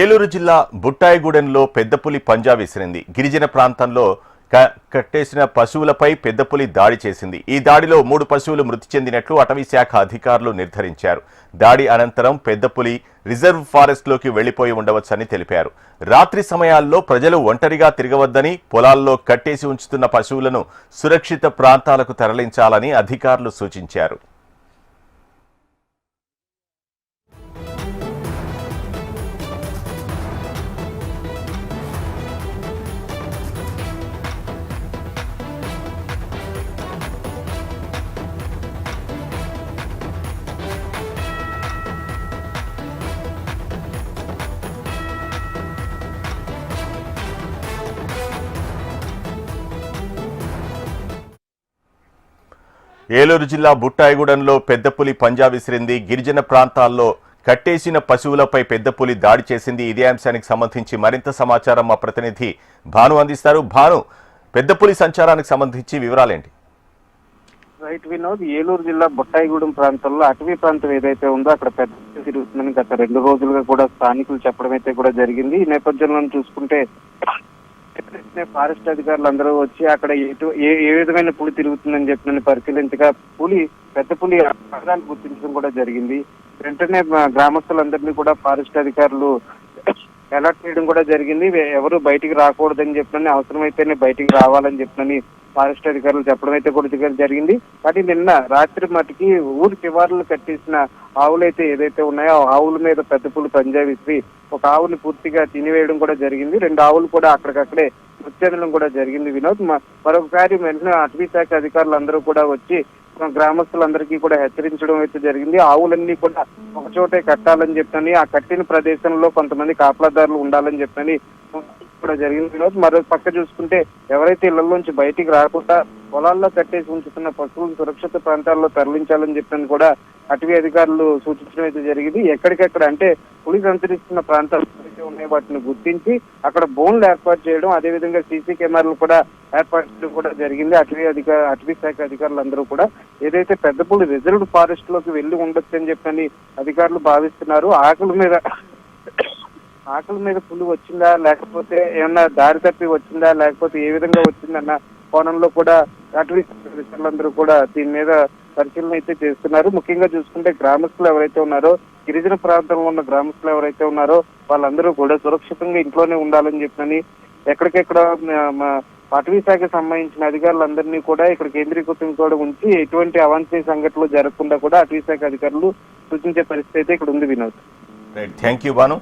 ఏలూరు జిల్లా బుట్టాయిగూడెంలో పెద్దపులి పంజా విసిరింది. గిరిజన ప్రాంతంలో కట్టేసిన పశువులపై పెద్దపులి దాడి చేసింది. ఈ దాడిలో మూడు పశువులు మృతి చెందినట్లు అటవీ శాఖ అధికారులు నిర్ధారించారు. దాడి అనంతరం పెద్దపులి రిజర్వ్ ఫారెస్ట్లోకి వెళ్ళిపోయి ఉండవచ్చని తెలిపారు. రాత్రి సమయాల్లో ప్రజలు ఒంటరిగా తిరగవద్దని పొలాల్లో కట్టేసి ఉంచుతున్న పశువులను సురక్షిత ప్రాంతాలకు తరలించాలని అధికారులు సూచించారు. ఏలూరు జిల్లా బుట్టాయిగూడెంలో పెద్దపులి పంజా విసిరింది. గిరిజన ప్రాంతాల్లో కట్టేసిన పశువులపై పెద్దపులి దాడి చేసింది. ఇదే అంశానికి సంబంధించి మరింత సమాచారం మా ప్రతినిధి భాను అందిస్తారు. భాను పెద్దపులి సంచారానికి సంబంధించి వివరాలేంటి? రైట్ వినోద్ ఏలూరు జిల్లా బొట్టాయిగూడెం ప్రాంతంలో అటవీ ప్రాంతం ఏదైతే ఉందో అక్కడ పెద్ద తిరుగుతుందని గత రెండు రోజులుగా కూడా స్థానికులు చెప్పడం అయితే కూడా జరిగింది. ఈ నేపథ్యంలో చూసుకుంటే ఫారెస్ట్ అధికారులు అందరూ వచ్చి అక్కడ ఎటు ఏ ఏ విధమైన పులి తిరుగుతుందని చెప్పిన పరిశీలించగా పులి పెద్ద పులి ఆకారాన్ని గుర్తించడం కూడా జరిగింది. వెంటనే గ్రామస్తులందరినీ కూడా ఫారెస్ట్ అధికారులు అలర్ట్ చేయడం కూడా జరిగింది. ఎవరు బయటికి రాకూడదని చెప్పినని అవసరమైతేనే బయటికి రావాలని చెప్పినని ఫారెస్ట్ అధికారులు చెప్పడం అయితే కూడా జరిగింది. కానీ నిన్న రాత్రి మటుకి ఊరి శివార్లు కట్టేసిన ఆవులు అయితే ఏదైతే ఉన్నాయో ఆ ఆవుల మీద పెద్ద పులు పంజా ఒక ఆవుని పూర్తిగా తినివేయడం కూడా జరిగింది. రెండు ఆవులు కూడా అక్కడికక్కడే మృతి కూడా జరిగింది వినోద్. మరొకసారి వెంటనే అటవీ శాఖ అధికారులు అందరూ కూడా వచ్చి గ్రామస్తులందరికీ కూడా హెచ్చరించడం అయితే జరిగింది. ఆవులన్నీ కూడా ఒక చోటే కట్టాలని చెప్పని ఆ కట్టిన ప్రదేశంలో కొంతమంది కాపలాదారులు ఉండాలని చెప్పని కూడా జరిగింది. వినోద్ మరో పక్క చూసుకుంటే ఎవరైతే ఇళ్ళలోంచి బయటికి రాకుండా పొలాల్లో కట్టేసి ఉంచుతున్న పశువులను సురక్షిత ప్రాంతాల్లో తరలించాలని చెప్పని కూడా అటవీ అధికారులు సూచించడం అయితే జరిగింది. ఎక్కడికెక్కడ అంటే పులి సంచరిస్తున్న ప్రాంతాలు ఉన్నాయి వాటిని గుర్తించి అక్కడ బోన్లు ఏర్పాటు చేయడం అదేవిధంగా సీసీ కెమెరాలు కూడా ఏర్పాటు చేయడం కూడా జరిగింది. అటవీ అధికార అటవీ శాఖ అధికారులు అందరూ కూడా ఏదైతే పెద్ద పులి రిజర్వ్డ్ ఫారెస్ట్లోకి వెళ్ళి ఉండొచ్చు అని చెప్పని అధికారులు భావిస్తున్నారు. ఆకుల మీద ఆకలి మీద పులి వచ్చిందా? లేకపోతే ఏమన్నా దారి తప్పి వచ్చిందా? లేకపోతే ఏ విధంగా వచ్చిందన్న కోణంలో కూడా అటవీ అధికారులందరూ కూడా దీని మీద పరిశీలన అయితే చేస్తున్నారు. ముఖ్యంగా చూసుకుంటే గ్రామస్తులు ఎవరైతే ఉన్నారో గిరిజన ప్రాంతంలో ఉన్న గ్రామస్తులు ఎవరైతే ఉన్నారో వాళ్ళందరూ కూడా సురక్షితంగా ఇంట్లోనే ఉండాలని చెప్పని ఎక్కడికెక్కడ అటవీ శాఖకు సంబంధించిన అధికారులందరినీ కూడా ఇక్కడ కేంద్రీకృతం కూడా ఉంచి ఎటువంటి అవాంఛనీయ సంఘటనలు జరగకుండా కూడా అటవీ శాఖ అధికారులు సూచించే పరిస్థితి అయితే ఇక్కడ ఉంది వినోద్. Thank you Banu